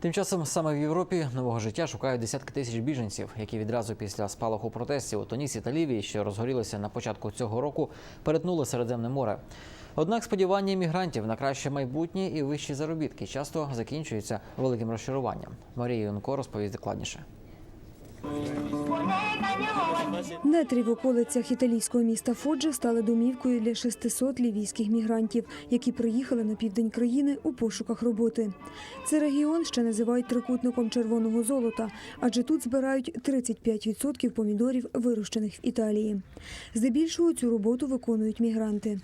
Тим часом саме в Європі нового життя шукають десятки тисяч біженців, які відразу після спалаху протестів у Тунісі та Лівії, що розгорілися на початку цього року, перетнули Середземне море. Однак сподівання мігрантів на краще майбутнє і вищі заробітки часто закінчуються великим розчаруванням. Марія Юнко розповість докладніше. Нетрі в околицях італійського міста Фоджа стали домівкою для 600 лівійських мігрантів, які приїхали на південь країни у пошуках роботи. Це регіон ще називають трикутником червоного золота, адже тут збирають 35% помідорів, вирощених в Італії. Здебільшого цю роботу виконують мігранти.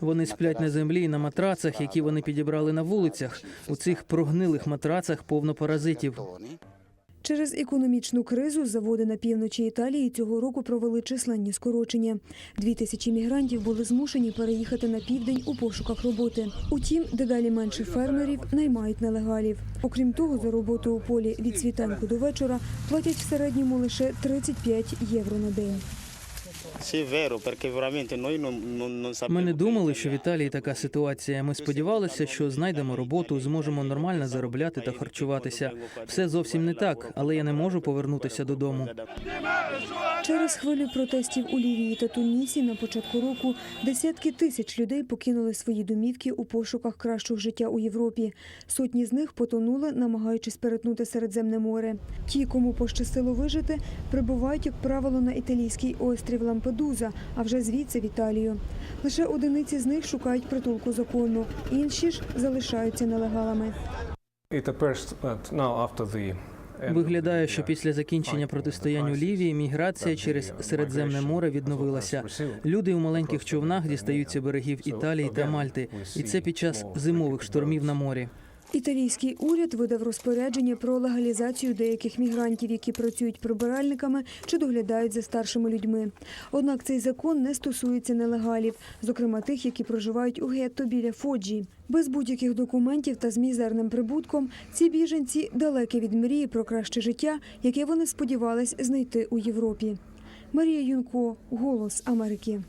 Вони сплять на землі і на матрацах, які вони підібрали на вулицях. У цих прогнилих матрацах повно паразитів. Через економічну кризу заводи на півночі Італії цього року провели численні скорочення. Дві тисячі мігрантів були змушені переїхати на південь у пошуках роботи. Утім, дедалі менше фермерів наймають нелегалів. Окрім того, за роботу у полі від світанку до вечора платять в середньому лише 35 євро на день. Ми не думали, що в Італії така ситуація. Ми сподівалися, що знайдемо роботу, зможемо нормально заробляти та харчуватися. Все зовсім не так, але я не можу повернутися додому. Через хвилю протестів у Лівії та Тунісі на початку року десятки тисяч людей покинули свої домівки у пошуках кращого життя у Європі. Сотні з них потонули, намагаючись перетнути Середземне море. Ті, кому пощастило вижити, прибувають, як правило, на італійський острів Лампедуза, а вже звідси в Італію. Лише одиниці з них шукають притулку закону, інші ж залишаються нелегалами. It appears that now after Виглядає, що після закінчення протистоянь у Лівії міграція через Середземне море відновилася. Люди у маленьких човнах дістаються берегів Італії та Мальти, і це під час зимових штурмів штормів на морі. Італійський уряд видав розпорядження про легалізацію деяких мігрантів, які працюють прибиральниками чи доглядають за старшими людьми. Однак цей закон не стосується нелегалів, зокрема тих, які проживають у гетто біля Фоджі. Без будь-яких документів та з мізерним прибутком ці біженці далекі від мрії про краще життя, яке вони сподівались знайти у Європі. Марія Юнко, Голос Америки.